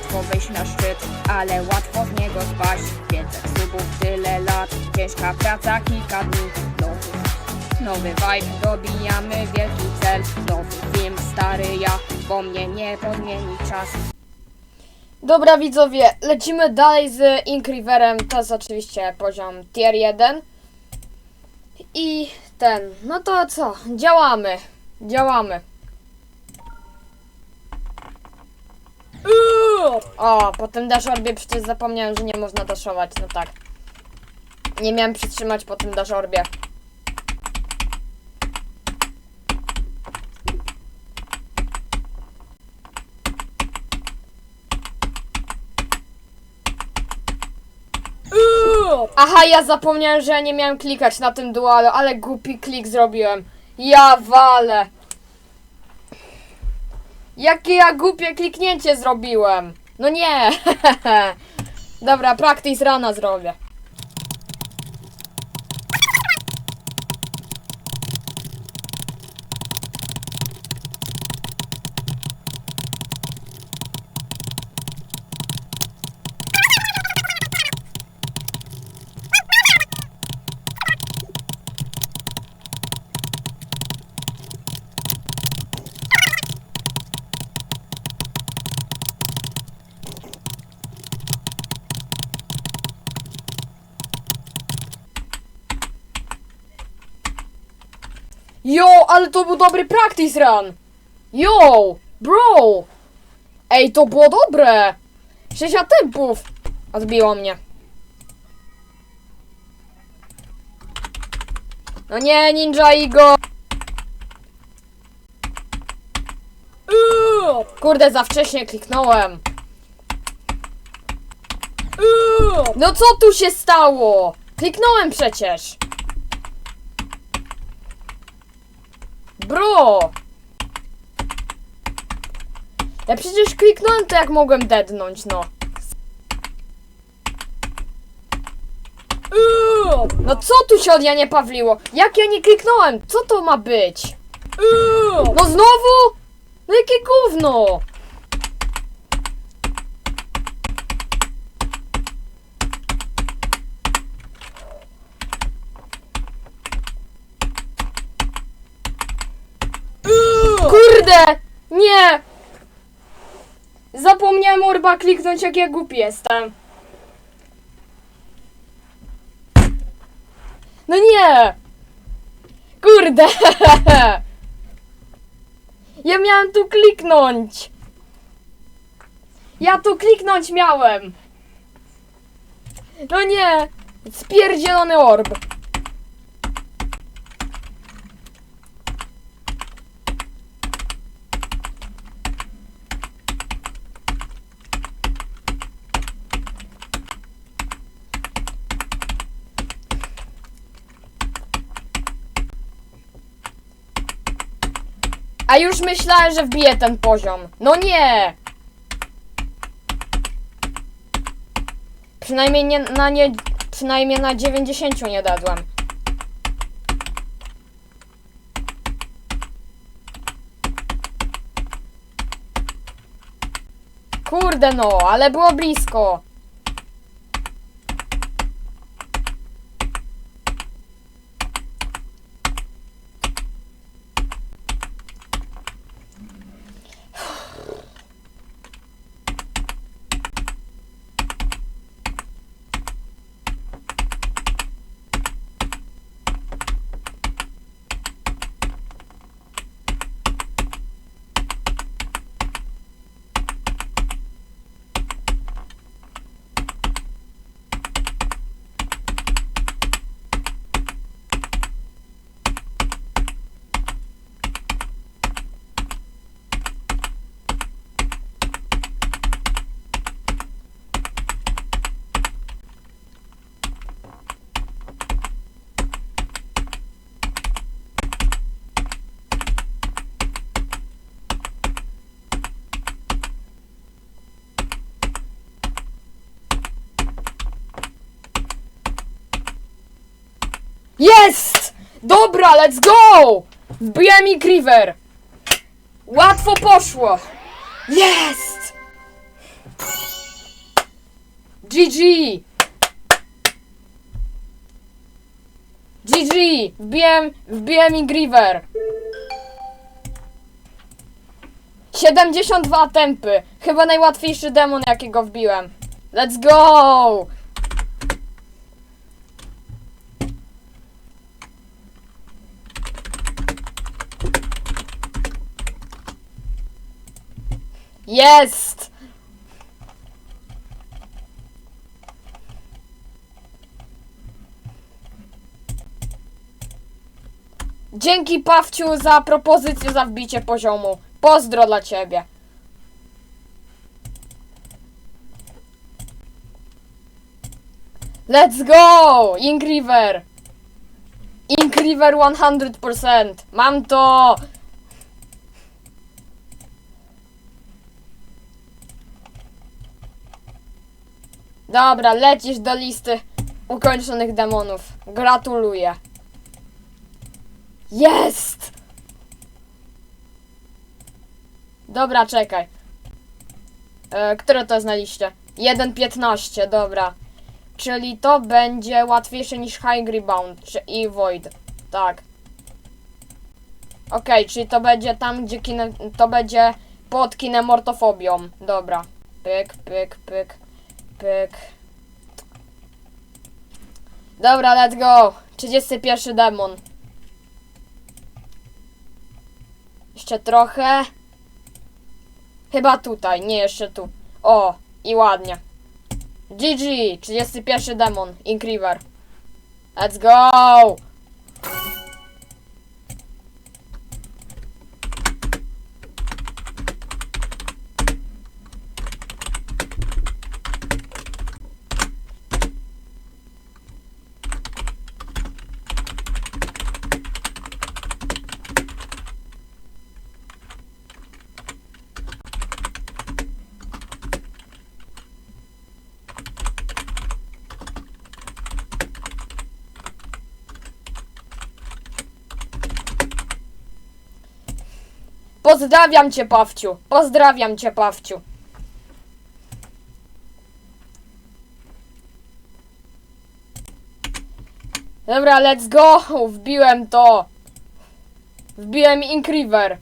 Łatwo wejść na szczyt, ale łatwo z niego spaść 500 subów, tyle lat, ciężka praca, kilka dni Nowy, nowy vibe, dobijamy wielki cel Nowy film, stary ja, bo mnie nie podmieni czas Dobra widzowie, lecimy dalej z Ink Riverem. To jest oczywiście poziom tier 1. I ten, no to co? Działamy. Działamy. O, po tym daszorbie przecież zapomniałem, że nie można daszować, no tak. Nie miałem przytrzymać po tym daszorbie. Aha, ja zapomniałem, że ja nie miałem klikać na tym dualu, ale głupi klik zrobiłem. Ja walę. Jakie ja głupie kliknięcie zrobiłem. No nie. Dobra, practice rana zrobię. Yo, ale to był dobry practice run. Yo, bro. Ej, to było dobre. 6 tempów. Odbiło mnie. No nie, Ninja Igo. Uuu, Kurde, za wcześnie kliknąłem. Uuu, No co tu się stało? Kliknąłem przecież. Bro! Ja przecież kliknąłem to jak mogłem deadnąć, no. Uuu, No co tu się od Janie Pawliło? Jak ja nie kliknąłem? Co to ma być? Uuu, No znowu? No jakie gówno! Kurde! Nie! Zapomniałem orba kliknąć, jak ja głupi jestem. No nie! Kurde! Ja miałem tu kliknąć! Ja tu kliknąć miałem! No nie! Spierdzielony orb! A już myślałem, że wbiję ten poziom. No nie! Przynajmniej nie, na nie, przynajmniej na 90 nie dadłem. Kurde no, ale było blisko. Jest! Dobra, let's go! Wbiłem i River. Łatwo poszło. Jest! GG! GG! Wbiłem, wbiłem Ingriver. 72 tempy. Chyba najłatwiejszy demon, jakiego wbiłem. Let's go! Jest! Dzięki Pawciu za propozycję za wbicie poziomu. Pozdro dla ciebie. Let's go! Ink River! Ink River 100%! Mam to! Dobra, lecisz do listy ukończonych demonów. Gratuluję. Jest! Dobra, czekaj. E, które to jest na liście? 1.15, dobra. Czyli to będzie łatwiejsze niż High Rebound czy i Void. Tak. Okej, czyli to będzie tam, gdzie kine, to będzie pod kinemortofobią. Dobra. Pyk, pyk, pyk, pyk. Dobra, let's go. 31 demon. Jeszcze trochę. Chyba tutaj, nie jeszcze tu. O, i ładnie. GG, 31 demon, Ink River. Let's go! Pozdrawiam cię, Pawciu. Pozdrawiam cię, Pawciu. Dobra, let's go! Wbiłem to. Wbiłem Ink River.